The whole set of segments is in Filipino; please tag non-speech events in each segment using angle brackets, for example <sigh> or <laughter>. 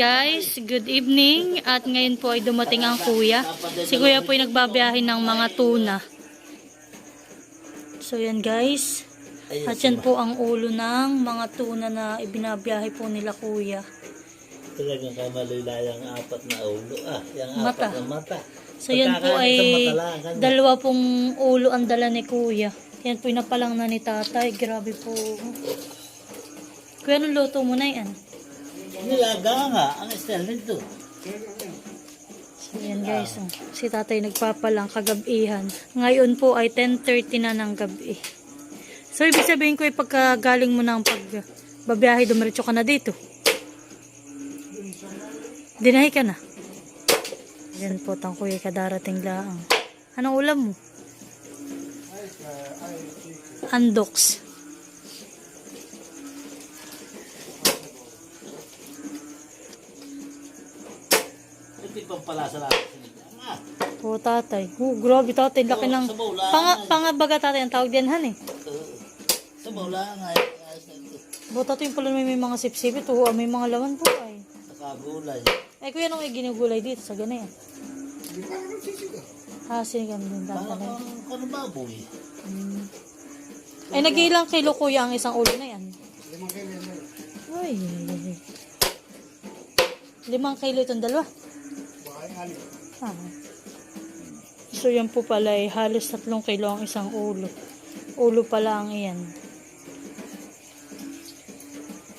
Guys, good evening at ngayon po ay dumating ang kuya. Si kuya po ay nagbabiyahe ng mga tuna. So yan guys, at yan po ang ulo ng mga tuna na ibinabiyahe po nila kuya. Talagang kamalilayang apat na ulo. Ah, yung Mata. apat na mata. So yan po ay mata dalawa pong ulo ang dala ni kuya. Yan po yung napalang na ni tatay. Grabe po. Kuya, anong luto mo na yan? Nilaga nga, ang style nito. So yan guys, oh. si tatay nagpapalang kagabihan. Ngayon po ay 10.30 na ng gabi. So ibig sabihin ko ay pagka galing mo ng pag babiyahe, dumiretso ka na dito. Dinahi ka na. Yan po, tang kuya kadarating laang. Anong ulam mo? Andoks. Pala sa lahat. Ah, Po tatay. Oh, grabe tatay, laki ng... Panga, pangabaga tatay ang tawag diyan han eh. Sa bola nga, ayos na ito. Bo tatay yung pala may, may mga sipsipit, oh, may mga laman po ay. Sa kagulay. Ay, kuya, nung ginugulay dito sa ganyan. Ah, sinigang din Parang tatay. kung kung baboy. Hmm. Ay, nag-ilang kilo kuya ang isang ulo na yan? Ay, ay, ay. Limang kilo itong dalawa? Ah. So, yan po pala ay halos tatlong kilo ang isang ulo. Ulo pala ang iyan.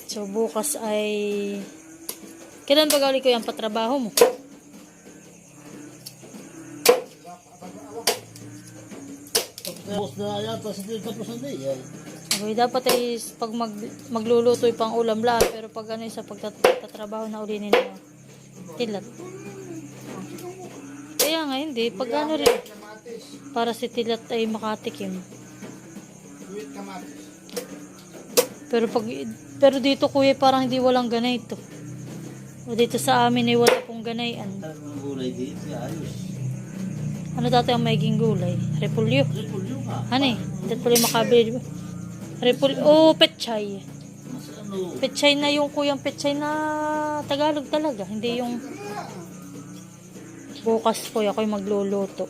So, bukas ay... Kailan ba gali ko yung patrabaho mo? Tapos na sa tapos na di. Ay. Okay, dapat ay pag mag, magluluto yung pang ulam lahat, pero pag ano sa pagtatrabaho na uli nila, tilat. Kaya nga hindi, pag ano rin, para si tilat ay makatikim. Pero pag pero dito kuya parang hindi walang ganay ito. O dito sa amin ay wala pong ganayan. Ano dati ang maiging gulay? Repulyo. Repulyo nga. Ano eh? Yung makabili. di ba? Repulyo. Oh, petchay. Petchay na yung kuyang petchay na Tagalog talaga. Hindi yung bukas po ako'y magluluto.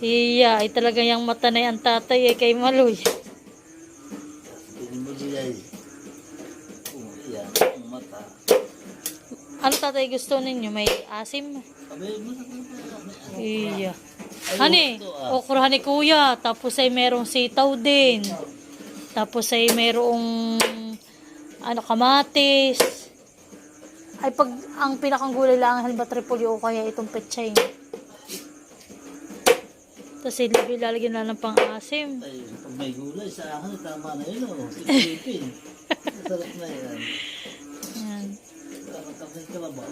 Iya, ay talaga yung mata ang tatay ay kay Maloy. eh. Ang mata. Ano tatay gusto ninyo? May asim? Iya. Hani, okra ni kuya. Tapos ay merong sitaw din. Tapos ay merong ano, kamatis. Ay pag ang pinakang gulay lang halimbawa repolyo o kaya itong pechay. Tapos ilagay lalagyan na ng pang-asim. Ay, pag may gulay sa akin, tama na yun, oh. <laughs> Sipsipin. Sarap na yan. Yan. Kalabaw.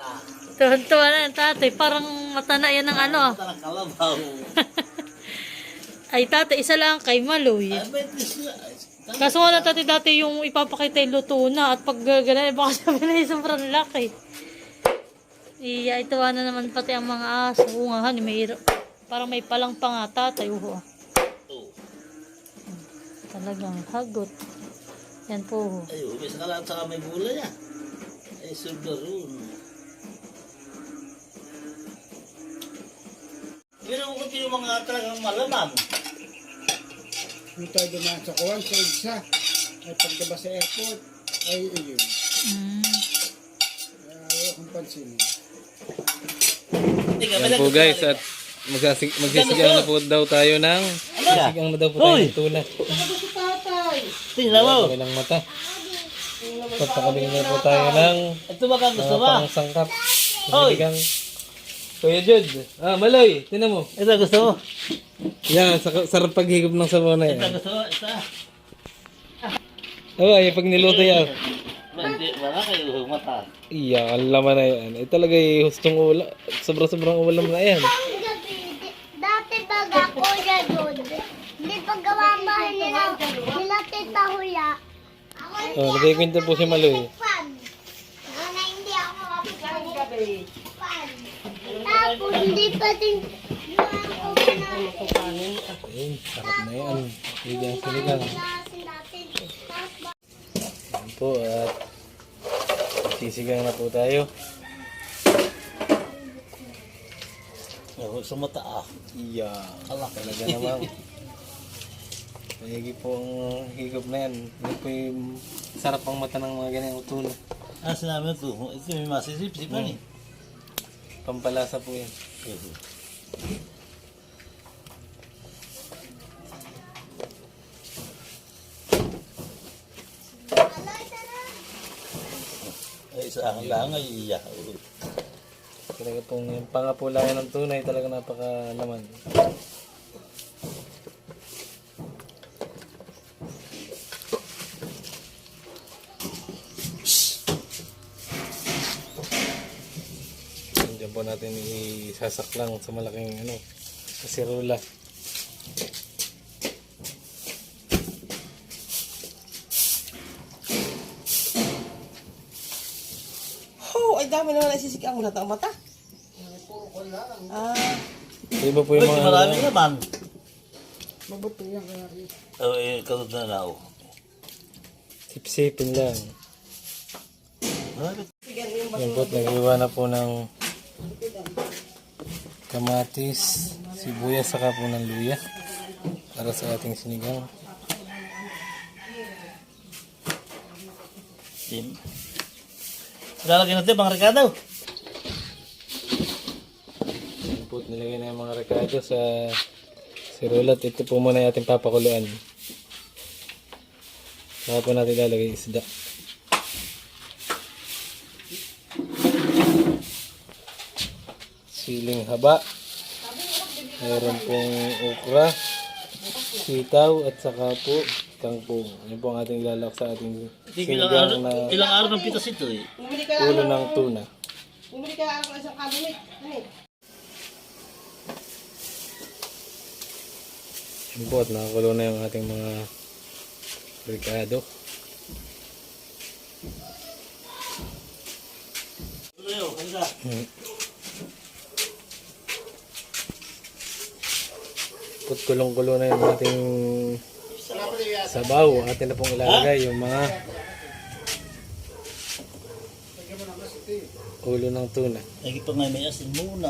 Ah, Tuwan-tuwa na yung tatay. Parang mata na yan ng ano. ah. parang kalabaw. <laughs> Ay tatay, isa lang kay Maloy. Ay, may tis na. Ay, Kaso nga tatay dati yung ipapakita yung luto na at pag gano'n, baka <laughs> sabi na yung sobrang laki. Iya, ito na naman pati ang mga aso. Oo nga, honey, may, parang may palang pa nga tatay. Oo, talagang hagot. Yan po. Ay, umis lang sa may gulay ah. Ay, sundaroon. Pero kung yung mga talagang malamang. Kung tayo dumaan sa kuwan, sa EDSA, ay pagdaba sa airport, ay iyon. Mm. Kaya ayaw kong pansinin. Yan po guys at magsasig magsisigang na po daw tayo ng magsisigang na daw po tayo ng tuna. Tingnan mo. Tayo ng mata. Pagpakabing na po tayo ng Ito ba gusto mga mo? pangsangkap. Hoy! Kuya Jud. Ah, Maloy. Tinan mo. Ito gusto mo? Yan, sa sarap paghigop ng sabaw na Ito yan. gusto mo? Ito. Oo, ay pag niluto yan. Hindi, wala kayo mata. Iya, ang laman na yan. Ay talaga eh, hustong ulam. Sobrang-sobrang ulam na yan. Dati baga kuya doon. Di paggawa bahay nila, nila tita Huya. Oh, nagkikwento po si Maloy. fan. Na hindi ako fan. Tapos hindi pa din yung ako na Ayun, sarap na yan. Yan sinigang. sila po at sisigang na po tayo. Ako sa mata ah. Iya. Alak. Talaga naman. <laughs> Mayigi po ang higop na yan. Hindi po yung sarap ang mata ng mga ganyang utulo. Ah, sinabi na to. Ito may masisip-sip na eh. Pampalasa po yan. Ay, sa akin lang ay iya. Talaga pong yung pangapulayan ng tunay talaga napaka naman. Diyan po natin isasaklang sa malaking ano, kasirola. Oh, ay dami naman naisisik ang lahat ng mata. Ah, Iba po Uy, yung mga marami naman. Mabuto yan kaya Oh, eh, katod na na ako. sipsipin lang. Marami. Yan po, nag-iwa na po ng kamatis, sibuyas, saka po ng luya para sa ating sinigang. Tim. Lalagyan natin mga rekado. Po, nilagay na yung mga rekado sa sirulat. Ito po muna yung ating papakuluan. Saka po natin lalagay isda. Siling haba. Meron pong okra, sitaw at saka po kangkong. Yan po ang ating ilalak sa ating Ilang araw, sinigang na ilang araw ng pitas ito eh. ulo ng tuna. bumili ka ako ng isang cabinet. Ano? Yan po at nakakulo na yung ating mga ricado. Tuloy, oh, kanda. Hmm. Put kulong-kulo na yung ating sabaw. Atin na pong ilalagay yung mga ulo ng tuna. Lagi pa nga may asin muna.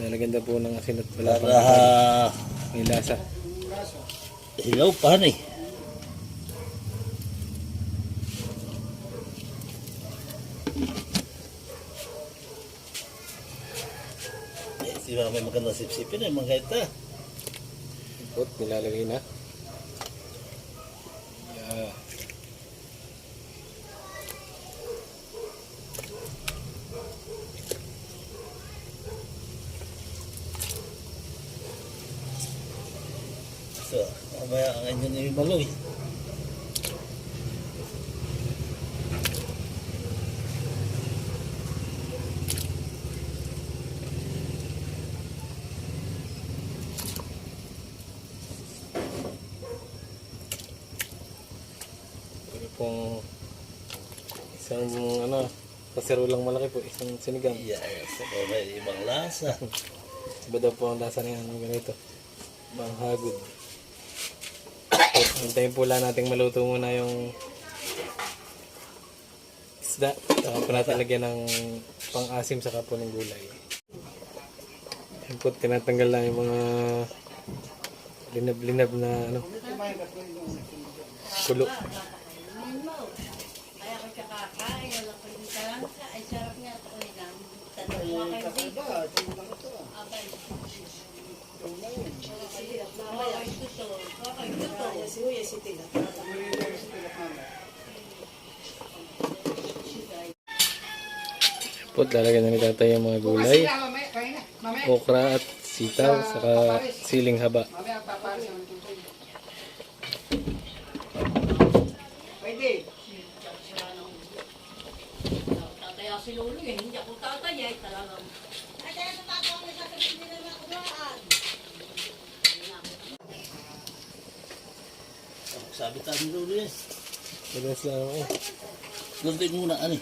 Nalagyan na po ng asin at wala Para pa may lasa. hilaw pa eh. Eh, di ba may maganda sipsipin eh, mga ito. Put, nilalagay na. Yeah. So, mamaya ang inyo ni Maloy. Pong isang ano, kaserolang malaki po, isang sinigang. Yes, so, may ibang lasa. <laughs> Iba daw po ang lasa ng ganito. Manghagod. So, <coughs> hintayin po lang natin maluto muna yung isda. Saka po natin lagyan ng pang-asim saka po ng gulay. Yan po, tinatanggal lang yung mga linab-linab na ano, kulo. Po, lalagyan na ni tatay yung mga gulay, okra at sitaw, saka siling haba. mamaya paparis ang tutoy. Pwede. Kaya si Lolo eh, hindi ako tatay eh, talagang. Sabi tayo ni Lolo eh. Madalas lang ako. Gantin muna, ano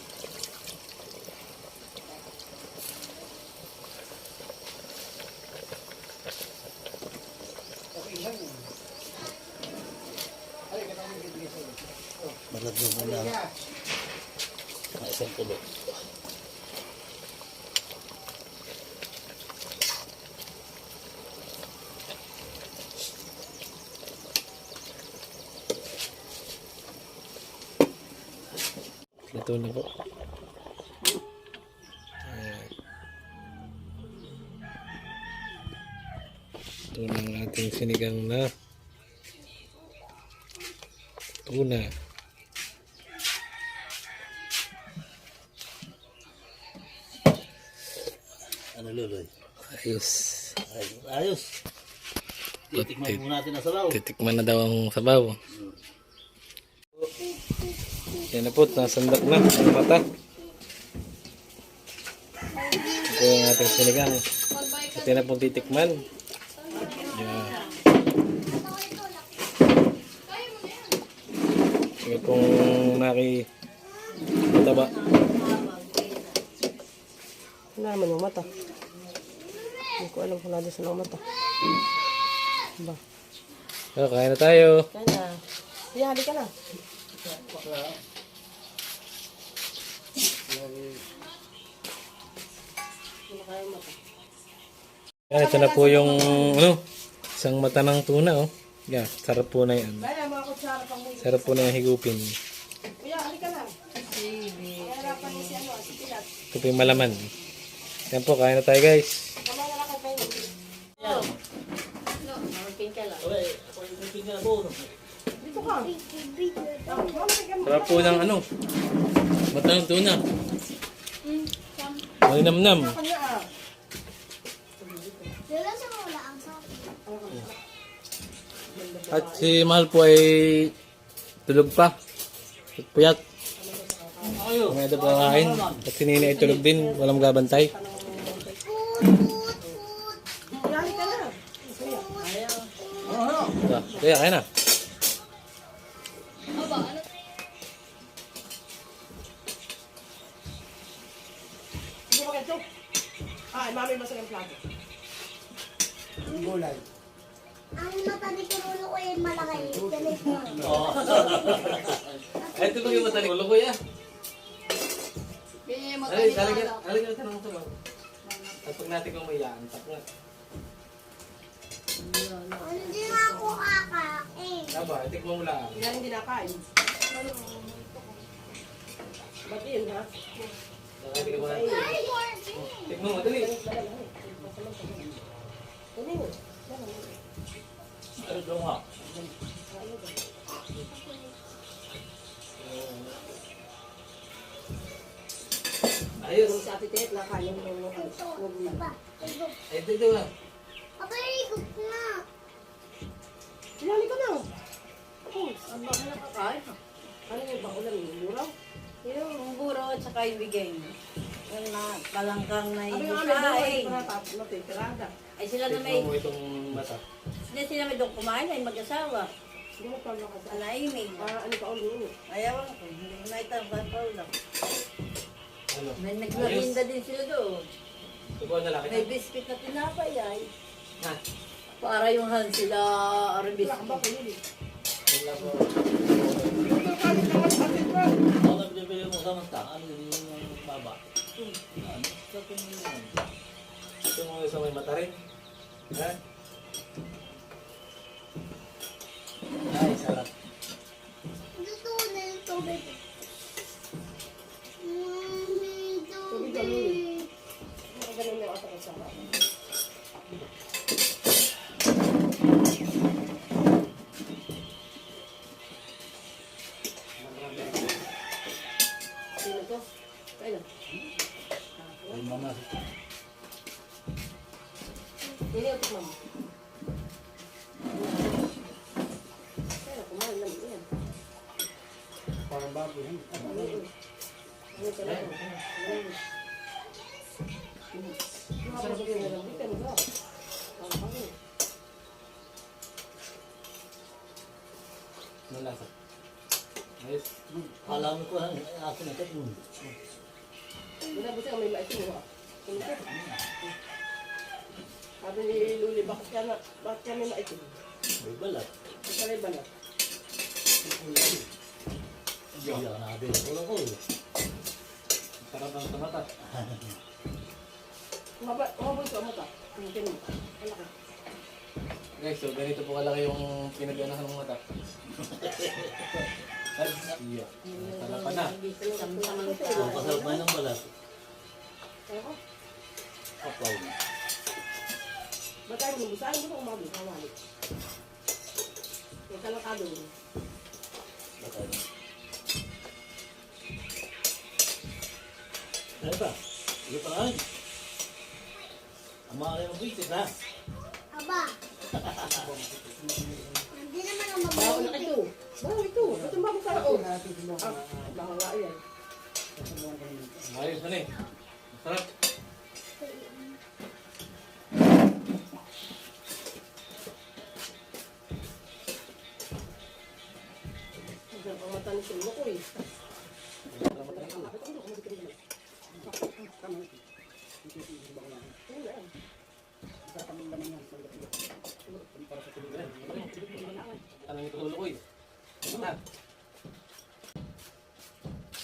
Ito na po. Ayan. Ito na ang ating sinigang na tuna. Ano luloy? Ayos. Ayos. Ayos. Titikman muna natin ang sabaw. Titikman na daw ang sabaw. Yan na po, nasandak na ang mata. Ito yung ating sinigang. Ito na pong titikman. Yan. Sige pong naki mataba. Naman yung mata? Hindi ko alam kung nado sa mata. Ba? So, kain na tayo. Kaya na. Sige, hali ka na. Yan, ito na po yung ano, isang mata ng tuna oh. Yan, sarap po na yan. Sarap po na yung higupin. Kuya, hali ka na. Ano. Ito po yung malaman. Yan po, kain na tayo guys. Sarap po ng ano, mata ng tuna. Ang sabi. At si Mahal po ay tulog pa. At puyat. Mga ito po kain. At si Nina ay tulog din. Walang gabantay. Kaya, kaya na. Masaya yung plato. Gulay. Ang mata ni Kurulo ko yung malaki. Galit mo. <laughs> Ay, ito ba yung mata ni Kulo kuya? Kaya yung Ay, lalagyan lalagyan natin ng sabaw. At pag natin kung may yaantak na. Hindi nga ako kakain. Aba, itikman mo lang. Yan hindi nakain. Ba't yun, ha? Tikman mo. Ay, Tikman mo, dali. Ano daw nga? Ayos. Yung si Ate Tet, nakain mo. Ay, dito nga. Abay, igup na. Hali ka na. Ang baka nakakain. Ano yung bakulan yung buraw? Yung buro at saka yung bigay mo. Yung na, palangkang na Ano yung yung ano yung kain. para tapos na tirada. Ay sila na may, mo itong mata. sila sila may doon kumain ay mag-asawa. Mo pa nakasa. Anaimig. Ah, ano pa ulo yun? Ayaw ko, hindi ko naitangkan pa ulang. Ano? May naglarinda din sila doon. Tubuan na laki May na. biscuit na tinapay ay. Ha? Para yung han sila kang biscuit. yun eh. Wala po. Ako nagbibili mo sa manta. Ano yun yung baba? Sa. Ito mo sa may mata rin. Ha? Ay, sarap. Gusto ko na yung tubig. Mm, Tubig ang tubig. Mga ganun yung ata kasama. Alam ko ang akin na ito. Wala buti ang may maisin mo. Sabi ni Luli, bakit ka na, bakit ka may maisin? May balat. Ang kalay ba na? Iyan natin. Wala ko. Sarap ang sa mata. Maba, mabul sa mata. Tingin mo. Wala ka. Guys, so ganito po kalaki yung pinag-anahan ng mata. Iya. Talapan na. Ang pasarap na ng balat. Kapaw. Ba't tayo bumusahin mo kung umabot? Hawalik. Yung kalakado. Bakay. Ano ba? Ito pa lang. Ang mga kayong bisit ha. Aba. Hindi naman ang na mabuti. ito. Bawo ito. Ba't yung bago para? Oh. Ah, baka nga yan. Ayos na eh. Masarap. Ang ang mata ni ko eh. Tanong ito ulo ko eh. Mata.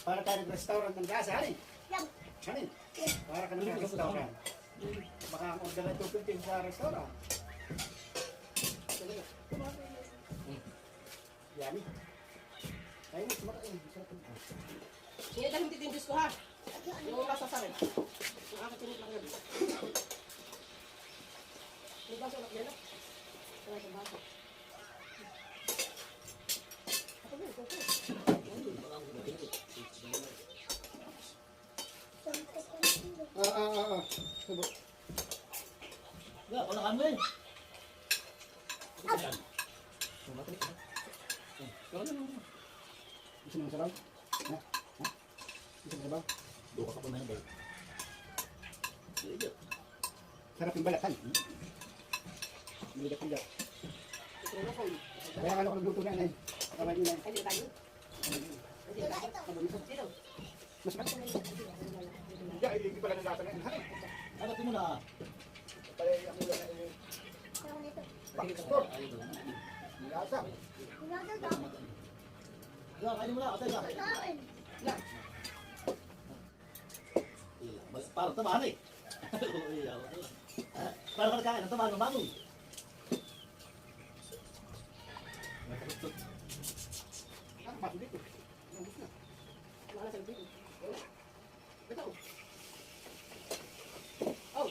Para tayo nag-restaurant ng gasa, hanin. Yan. Hanin. Para ka naman restaurant. Baka ang order na 250 sa restaurant. Yummy. Ayun. Sarap yun. Sige, dahil titindis ko ha. Yung nasa sa rin. Yung aking tinit lang yun. Baso na yan ah. Wala sa baso. Ako ba, ito, ito. Ah, ah, ah, ah. Subo. Ya, wala kami. Gusto mo sabaw? Ha? Ha? Gusto mo sabaw? Duka ka pa na ba? Sarap yung balatan. Bigat. Ito na ko. Kaya ano ko nagluto na yan. Kamay yun. Ay, dito tayo. Dito. Mas mas. Hindi, hindi pala nagasa na yan. Ano mo na? Kaya yung ulo na eh. Paksport. Nagasa. Ya, kainin mo na. Atay ka. Kain. Para tamaan eh. Para ka nagkain, ang tamaan ng bangon. Mas dito. Ubus na. Wala sa dito. Ito. Oh.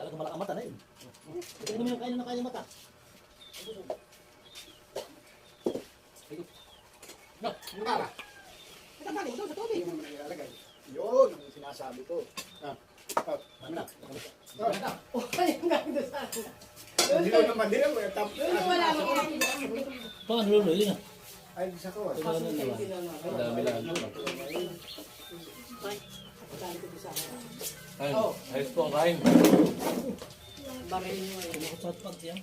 Talagang malak ang mata na yun. Kainin mo yung kainin na kainin ng mata. Para. Ito ba? Ito sa tubig. Yung mga nilalagay. Yun ang sinasabi ko. Ah. Ah. Ano na? Ah. Oh, ay, ang ganda sa akin. Dilaw naman, dilaw. eh. Tap. Yung wala mo. Lulo yun ah? Ay, isa ko. ah. Ang dami lang. Ayun. Ayos po ang kain. Baril nyo eh. Kumakot sa pag yan.